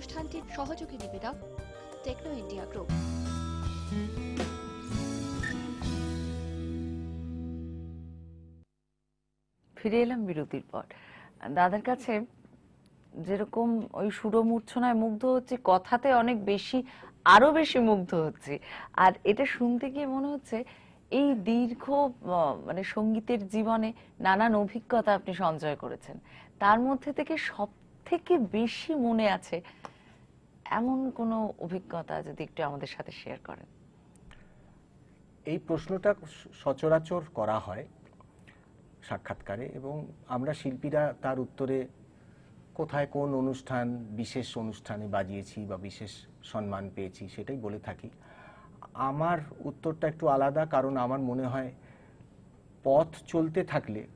অনুষ্ঠানটির সহযোগী নিবেদক techno India group. ফিরে এলাম বিরতির পর। দাদার কাছে যেরকম ওই সুরমূর্ছনায় মুগ্ধ হচ্ছে, কথাতে অনেক বেশি, আরও বেশি মুগ্ধ হচ্ছে। আর এটা শুনতে গিয়ে মনে হচ্ছে এই দীর্ঘ মানে সঙ্গীতের জীবনে নানান অভিজ্ঞতা আপনি সঞ্চয় করেছেন। তার মধ্যে থেকে সব থেকে বেশি মনে আছে এমন কোনো অভিজ্ঞতা যদি একটু আমাদের সাথে শেয়ার করেন? এই প্রশ্নটা সচরাচর করা হয় সাক্ষাৎকারে এবং আমরা শিল্পীরা তার উত্তরে কোথায় কোন অনুষ্ঠান বিশেষ অনুষ্ঠানে বাজিয়েছি বা বিশেষ সম্মান পেয়েছি সেটাই বলে থাকি। আমার উত্তরটা একটু আলাদা কারণ আমার মনে হয় পথ চলতে থাকলে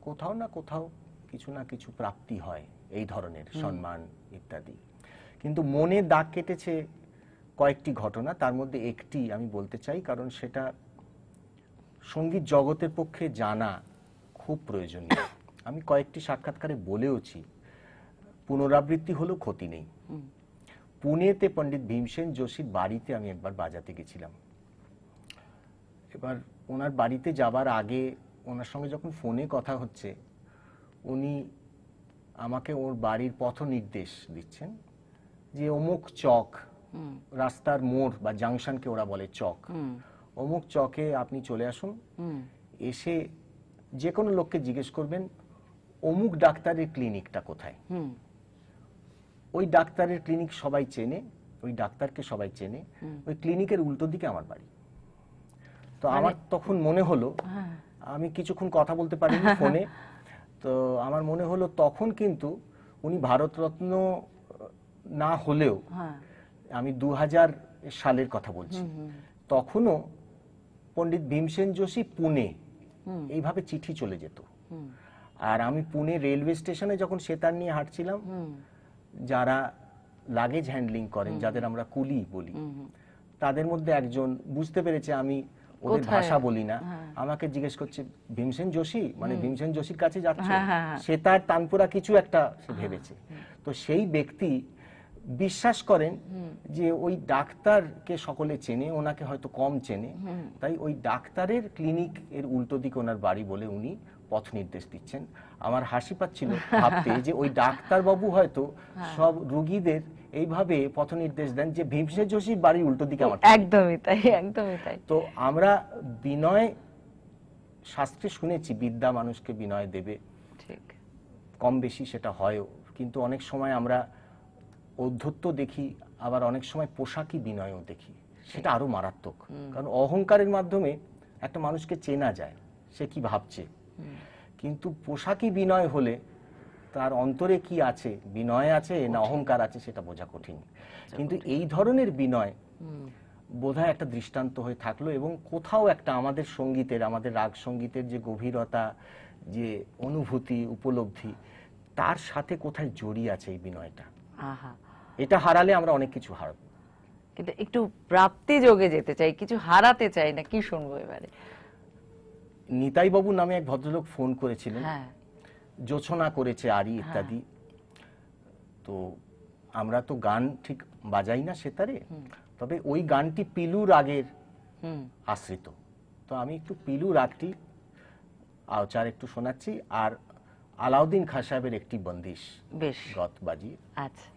কোথাও না কোথাও কিছু না কিছু প্রাপ্তি হয় এই ধরনের সম্মান ইত্যাদি। কিন্তু মনে দাগ কেটেছে কয়েকটি ঘটনা তার মধ্যে একটি আমি বলতে চাই কারণ সেটা সংগীত জগতের পক্ষে জানা খুব প্রয়োজনীয়। আমি কয়েকটি সাক্ষাৎকারে বলেওছি পুনরাবৃত্তি হলেও ক্ষতি নেই। পুনেতে পণ্ডিত ভীমসেন যোশীর বাড়িতে আমি একবার বাজাতে গেছিলাম। এবার ওনার বাড়িতে যাবার আগে ওনার সঙ্গে যখন ফোনে কথা হচ্ছে উনি আমাকে ওর বাড়ির পথ নির্দেশ দিচ্ছেন। যে অমুক চক রাস্তার মোড় বা জাংশনকে ওরা বলে চক। অমুক চকে আপনি চলে আসুন এসে যে কোনো লোককে জিজ্ঞেস করবেন অমুক ডাক্তারের ক্লিনিকটা কোথায়? ওই ডাক্তারের ক্লিনিক সবাই চেনে ওই ডাক্তারকে সবাই চেনে ওই ক্লিনিকের উল্টো দিকে আমার বাড়ি। তো আমার তখন মনে হলো আমি কিছুক্ষণ কথা বলতে পারিনি ফোনে তো আমার মনে হলো তখন কিন্তু উনি ভারতরত্ন না হলেও আমি দু হাজার সালের কথা বলছি। তখনও পণ্ডিত ভীমসেন যোশী পুনে এইভাবে চিঠি চলে যেত। আর আমি পুনে রেলওয়ে স্টেশনে যখন সেতার নিয়ে হাঁটছিলাম যারা লাগেজ হ্যান্ডলিং করেন যাদের আমরা কুলি বলি তাদের মধ্যে একজন বুঝতে পেরেছে আমি ওদের ভাষা বলি না। আমাকে জিজ্ঞেস করছে ভীমসেন যোশী? মানে ভীমসেন যোশীর কাছে যাচ্ছে? হ্যাঁ, হ্যাঁ, হ্যাঁ। সে তার তানপুরা কিছু একটা ভেবেছে। তো সেই ব্যক্তি বিশ্বাস করেন যে ওই ডাক্তারকে সকলে চেনে ওনাকে হয়তো কম চেনে। তাই ওই ডাক্তারের ক্লিনিক এর উল্টো দিকে ওনার বাড়ি বলে উনি পথ নির্দেশ দিচ্ছেন। আমার হাসি পাচ্ছিল ভাবতে যে ওই ডাক্তার বাবু হয়তো সব রুগীদের এইভাবে পথ নির্দেশ দেন যে ভীমসেন যোশীর বাড়ির উল্টো দিকে আমার একদমই তাই একদমই তাই। তো আমরা বিনয় শাস্ত্রে শুনেছি বিদ্যা মানুষকে বিনয় দেবে। ঠিক। কম বেশি সেটা হয়ও। কিন্তু অনেক সময় আমরা ঔদ্ধত্য দেখি আবার অনেক সময় পোশাকি বিনয়ও দেখি। সেটা আরও মারাত্মক। কারণ অহংকারের মাধ্যমে একটা মানুষকে চেনা যায় সে কি ভাবছে। কিন্তু পোশাকি বিনয় হলে তার অন্তরে কি আছে? বিনয় আছে না অহংকার আছে সেটা বোঝা কঠিন। কিন্তু এই ধরনের বিনয় বোধহয় একটা দৃষ্টান্ত হয়ে থাকল এবং কোথাও একটা আমাদের সঙ্গীতের আমাদের রাগ সঙ্গীতের যে গভীরতা যে অনুভূতি উপলব্ধি তার সাথে কোথায় জড়িয়ে আছে এই বিনয়টা? আহা। এটা হারালে আমরা অনেক কিছু হারাবো। কিন্তু একটু প্রাপ্তি যোগে যেতে চাই কিছু হারাতে চাই না কি শুনব এবারে? নিতাই বাবু নামে এক ভদ্রলোক ফোন করেছিলেন। হ্যাঁ। জোছনা করেছে আরি ইত্যাদি। তো আমরা তো গান ঠিক বাজাই না সেতারে। তবে ওই গানটি পিলু রাগের হুম। আশ্রিত। তো আমি একটু পিলু রাগটি আওচার একটু শোনাচ্ছি। আর আলাউদ্দিন খাঁ সাহেবের একটি বন্দিশ বেশ। গত বাজি আচ্ছা।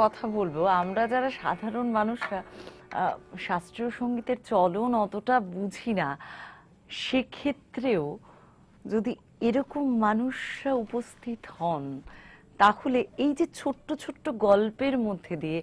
কথা বলব, আমরা যারা সাধারণ মানুষরা শাস্ত্রীয় সঙ্গীতের চলন অতটা বুঝি না, সেক্ষেত্রেও যদি এরকম মানুষরা উপস্থিত হন, তাহলে এই যে ছোট্ট ছোট্ট গল্পের মধ্যে দিয়ে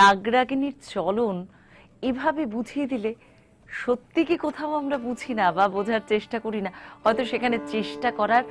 রাগরাগিনীর চলন এভাবে বুঝিয়ে দিলে সত্যি কি কোথাও আমরা বুঝি না বা বোঝার চেষ্টা করি না, হয়তো সেখানে চেষ্টা করার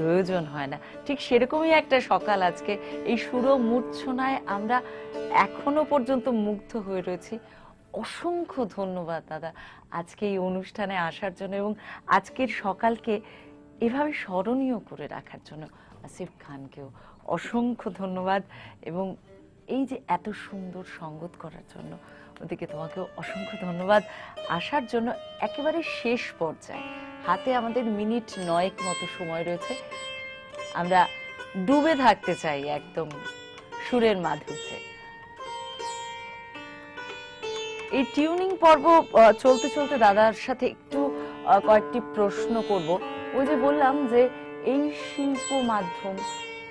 প্রয়োজন হয় না। ঠিক সেরকমই একটা সকাল আজকে। এই সুরো মূর্ছনায় আমরা এখনও পর্যন্ত মুগ্ধ হয়ে রয়েছি। অসংখ্য ধন্যবাদ, দাদা, আজকে এই অনুষ্ঠানে আসার জন্য এবং আজকের সকালকে এভাবে স্মরণীয় করে রাখার জন্য আসিফ খানকেও অসংখ্য ধন্যবাদ এবং এই যে এত সুন্দর সঙ্গত করার জন্য ওদিকে তোমাকেও অসংখ্য ধন্যবাদ। আসার জন্য একেবারে শেষ পর্যায়ে হাতে আমাদের মিনিট নয়েক মতো সময় রয়েছে। আমরা ডুবে থাকতে চাই একদম সুরের মাধুর্যে। এই টিউনিং পর্ব চলতে চলতে দাদার সাথে একটু কয়েকটি প্রশ্ন করব। ওই যে বললাম যে এই শিল্প মাধ্যম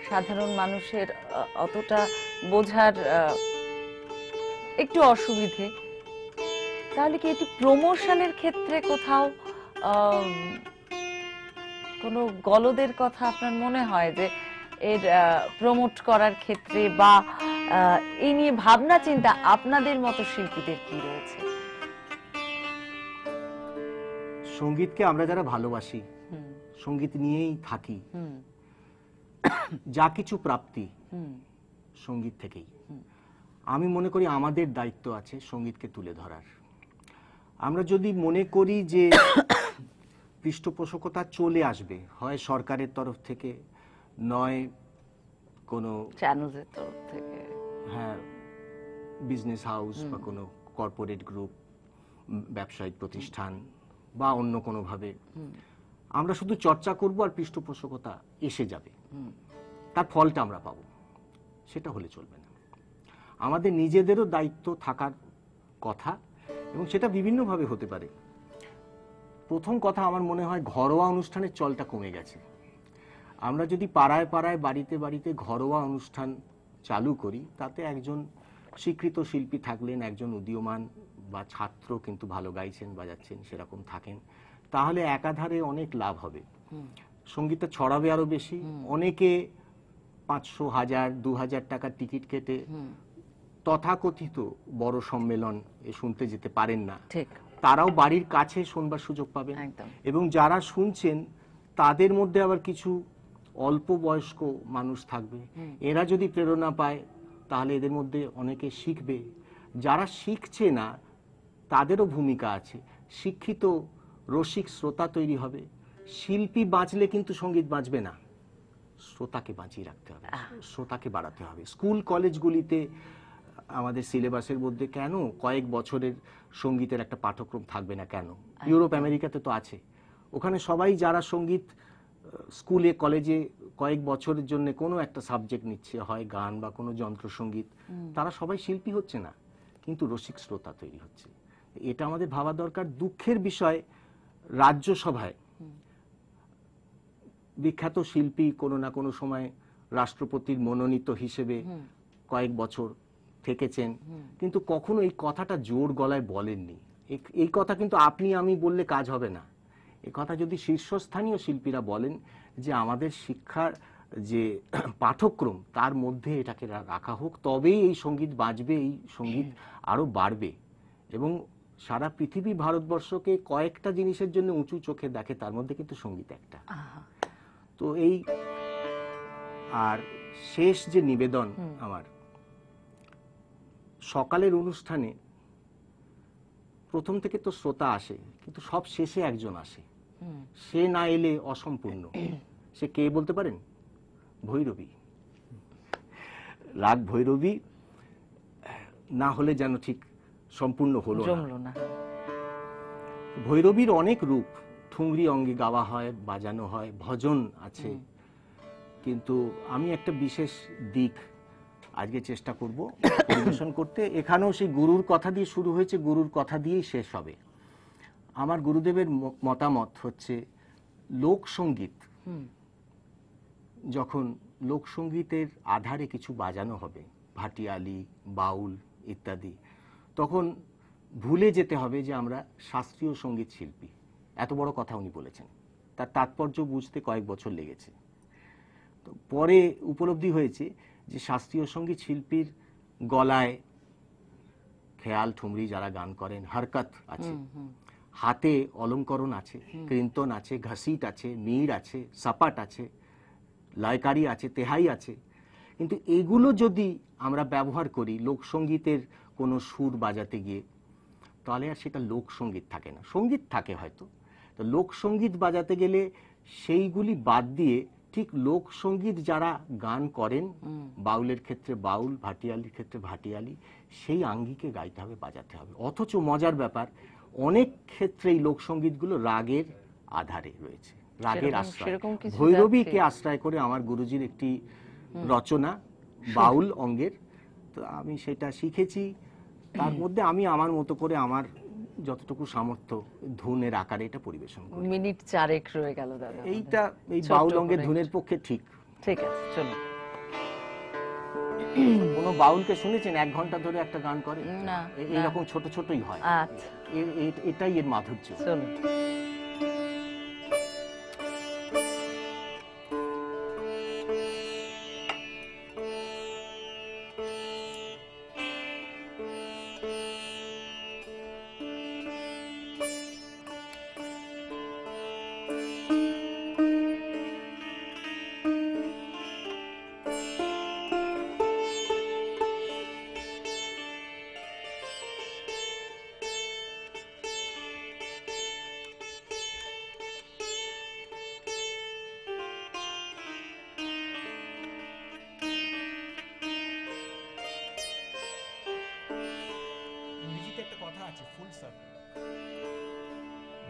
সাধারণ মানুষের অতটা বোঝার একটু অসুবিধে। তাহলে কি এটি প্রমোশনের ক্ষেত্রে কোথাও কোনো গলদের কথা আপনার মনে হয় যে এর প্রমোট করার ক্ষেত্রে বা এই নিয়ে ভাবনা চিন্তা আপনাদের মতো শিল্পীদের কি রয়েছে? সঙ্গীতকে আমরা যারা ভালোবাসি সংগীত নিয়েই থাকি যা কিছু প্রাপ্তি সংগীত থেকেই। আমি মনে করি আমাদের দায়িত্ব আছে সঙ্গীতকে তুলে ধরার। আমরা যদি মনে করি যে পৃষ্ঠপোষকতা চলে আসবে। হয় সরকারের তরফ থেকে নয় কোনো চ্যানেলসের তরফ থেকে। হ্যাঁ বিজনেস হাউস বা কোনো কর্পোরেট গ্রুপ ব্যবসায়িক প্রতিষ্ঠান বা অন্য কোনোভাবে। আমরা শুধু চর্চা করব আর পৃষ্ঠপোষকতা এসে যাবে। তার ফলটা আমরা পাবো। সেটা হলে চলবে না। আমাদের নিজেদেরও দায়িত্ব থাকার কথা এবং সেটা বিভিন্নভাবে হতে পারে। প্রথম কথা আমার মনে হয় ঘরোয়া অনুষ্ঠানের চলটা কমে গেছে। আমরা যদি পাড়ায় পাড়ায় বাড়িতে বাড়িতে ঘরোয়া অনুষ্ঠান চালু করি তাতে একজন স্বীকৃত শিল্পী থাকলেন একজন উদীয়মান বা ছাত্র কিন্তু ভালো গাইছেন বাজাচ্ছেন সেরকম থাকেন তাহলে একাধারে অনেক লাভ হবে। সঙ্গীতটা ছড়াবে আরও বেশি। অনেকে পাঁচশো হাজার দু হাজার টাকার টিকিট কেটে তথাকথিত বড় সম্মেলন এ শুনতে যেতে পারেন না। ঠিক। তারাও বাড়ির কাছে শোনবার সুযোগ পাবেন একদম। এবং যারা শুনছেন তাদের মধ্যে আবার কিছু অল্প বয়স্ক মানুষ থাকবে। এরা যদি প্রেরণা পায় তাহলে এদের মধ্যে অনেকে শিখবে। যারা শিখছে না তাদেরও ভূমিকা আছে। শিক্ষিত রসিক শ্রোতা তৈরি হবে। শিল্পী বাঁচলে কিন্তু সংগীত বাঁচবে না। শ্রোতাকে বাঁচিয়ে রাখতে হবে। শ্রোতাকে বাড়াতে হবে। স্কুল কলেজগুলিতে আমাদের সিলেবাসের মধ্যে কেন কয়েক বছরের সঙ্গীতের একটা পাঠ্যক্রম থাকবে না কেন? ইউরোপ আমেরিকাতে তো আছে। ওখানে সবাই যারা সংগীত স্কুলে কলেজে কয়েক বছরের জন্য কোনো একটা সাবজেক্ট নিচ্ছে হয় গান বা কোনো যন্ত্রসঙ্গীত তারা সবাই শিল্পী হচ্ছে না। কিন্তু রসিক শ্রোতা তৈরি হচ্ছে। এটা আমাদের ভাবা দরকার। দুঃখের বিষয় রাজ্যসভায় বিখ্যাত শিল্পী কোনো না কোনো সময় রাষ্ট্রপতির মনোনীত হিসেবে কয়েক বছর থেকেছেন। কিন্তু কখনো এই কথাটা জোর গলায় বলেননি। এই- কথা কিন্তু আপনি আমি বললে কাজ হবে না। এই কথা যদি শীর্ষস্থানীয় শিল্পীরা বলেন যে আমাদের শিক্ষার যে পাঠ্যক্রম তার মধ্যে এটাকে রাখা হোক তবেই এই সংগীত বাঁচবে এই সংগীত আরও বাড়বে। এবং সারা পৃথিবী ভারতবর্ষকে কয়েকটা জিনিসের জন্য উঁচু চোখে দেখে তার মধ্যে কিন্তু সংগীত একটা। তো এই আর শেষ যে নিবেদন আমার সকালের অনুষ্ঠানে প্রথম থেকে তো শ্রোতা আসে কিন্তু সব শেষে একজন আসে। সে না এলে অসম্পূর্ণ। সে কে বলতে পারেন? ভৈরবী। রাগ ভৈরবী না হলে যেন ঠিক সম্পূর্ণ হলো না। ভৈরবীর অনেক রূপ ঠুংরি অঙ্গে গাওয়া হয় বাজানো হয় ভজন আছে। কিন্তু আমি একটা বিশেষ দিক আজকে চেষ্টা করব পরিবেশন করতে। এখানেও সেই গুরুর কথা দিয়ে শুরু হয়েছে গুরুর কথা দিয়েই শেষ হবে। আমার গুরুদেবের মতামত হচ্ছে লোকসঙ্গীত যখন লোকসঙ্গীতের আধারে কিছু বাজানো হবে ভাটিয়ালি বাউল ইত্যাদি তখন ভুলে যেতে হবে যে আমরা শাস্ত্রীয় সংগীত শিল্পী। এত বড় কথা উনি বলেছেন। তার তাৎপর্য বুঝতে কয়েক বছর লেগেছে। তো পরে উপলব্ধি হয়েছে যে শাস্ত্রীয় সংগীত শিল্পীর গলায় খেয়াল ঠুমরি যারা গান করেন হরকত আছে। হাতে অলঙ্করণ আছে কীর্তন আছে ঘসিট আছে মির আছে সাপাট আছে লয়কারি আছে তেহাই আছে। কিন্তু এগুলো যদি আমরা ব্যবহার করি লোকসঙ্গীতের কোনো সুর বাজাতে গিয়ে তাহলে আর সেটা লোকসঙ্গীত থাকে না। সংগীত থাকে হয়তো। তো লোকসঙ্গীত বাজাতে গেলে সেইগুলি বাদ দিয়ে ঠিক লোকসঙ্গীত যারা গান করেন বাউলের ক্ষেত্রে বাউল ভাটিয়ালির ক্ষেত্রে ভাটিয়ালি সেই আঙ্গিকে গাইতে হবে বাজাতে হবে। অথচ মজার ব্যাপার অনেক ক্ষেত্রে ক্ষেত্রেই লোকসঙ্গীতগুলো রাগের আধারে রয়েছে রাগের আশ্রয়। ভৈরবীকে আশ্রয় করে আমার গুরুজির একটি রচনা বাউল অঙ্গের তো আমি সেটা শিখেছি। তার মধ্যে আমি আমার মতো করে আমার যতটুকু সামর্থ্য ধুনের আকারে এটা পরিবেশন করি মিনিট চারেক রয়ে গেল দাদা। এইটা এই বাউল অঙ্গের ধুনের পক্ষে ঠিক। ঠিক আছে চলো কোনো বাউলকে শুনেছেন? এক ঘণ্টা ধরে একটা গান করে? না, এইরকম এরকম ছোট ছোটই হয়। আচ্ছা। এটাই এর মাধুর্য। চলো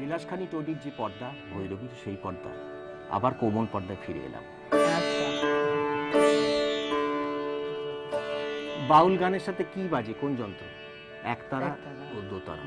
বিলাসখানি টডির যে পর্দা ভৈরবীর সেই পর্দা। আবার কোমল পর্দায় ফিরে এলাম। বাউল গানের সাথে কি বাজে? কোন যন্ত্র? একতারা। ও দোতারা।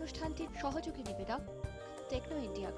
অনুষ্ঠানটির সহযোগী নিবেদক টেকনো ইন্ডিয়া